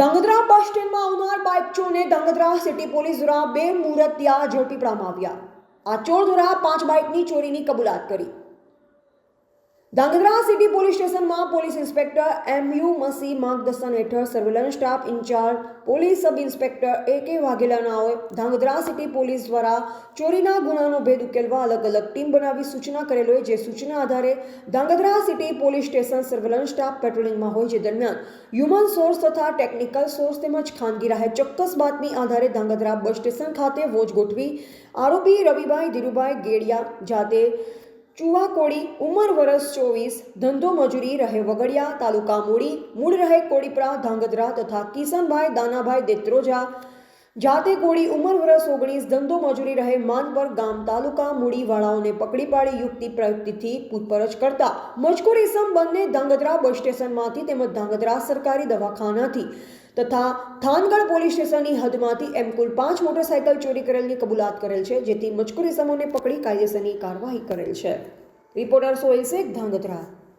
Dhrangadhra bus સ્ટેન્ડમાં આવનાર bike ચોરને ધાંગધ્રા સિટી પોલીસ દ્વારા બે મુહૂર્તિયા ઝડપી પાડવામાં આવ્યા. આ ચોર દ્વારા પાંચ બાઇકની ચોરીની કબૂલાત કરી. ધાંગધ્રા સિટી પોલીસ સ્ટેશનમાં police inspector M U Masi માર્ગદર્શન હેઠળ surveillance staff incharge police sub inspector A K વાઘેલાનાઓએ Dhrangadhra city police દ્વારા ચોરીના ગુનાનો ભેદ ઉકેલવા અલગ અલગ ટીમ બનાવી સૂચના કરેલો જે સૂચના આધારે Dhrangadhra city police station surveillance staff પેટ્રોલિંગમાં હોય, જે દરમિયાન હ્યુમન સોર્સ તથા ટેકનિકલ સોર્સ તેમજ ખાનગી રાહે ચોક્કસ બાતમી આધારે ધાંગધ્રા બસ સ્ટેશન ખાતે વોચ ગોઠવી આરોપી રવિભાઈ ધીરુભાઈ ગેડિયા જાતે ચુવાકોડી ઉંમર વરસ ચોવીસ, ધંધો મજૂરી રહે વગડિયા, તાલુકા મૂડી, મૂળ રહે કોડીપરા ધાંગધ્રા તથા કિશનભાઈ, દાનાભાઈ દેત્રોજા જાતે કોળી ઉંમર વરસ ઓગણીસ ધંધો મજૂરી રહે માનપર ગામ તાલુકા મૂડીવાળાઓને પકડી પાડી યુક્તિ પ્રયુક્તિથી પૂછપરછ કરતા મજકૂર ઇસમ બંને ધાંગધ્રા બસ સ્ટેશનમાંથી તેમજ ધાંગધ્રા સરકારી દવાખાનાથી તથા થાનગઢ પોલીસ સ્ટેશનની હદમાંથી એમ કુલ પાંચ મોટરસાયકલ ચોરી કરેલની કબૂલાત કરેલ છે, જેથી મજકૂર ઇસમોને પકડી કાયદેસરની કાર્યવાહી કરેલ છે. રિપોર્ટર સોહેલ શેખ, ધાંગધ્રા.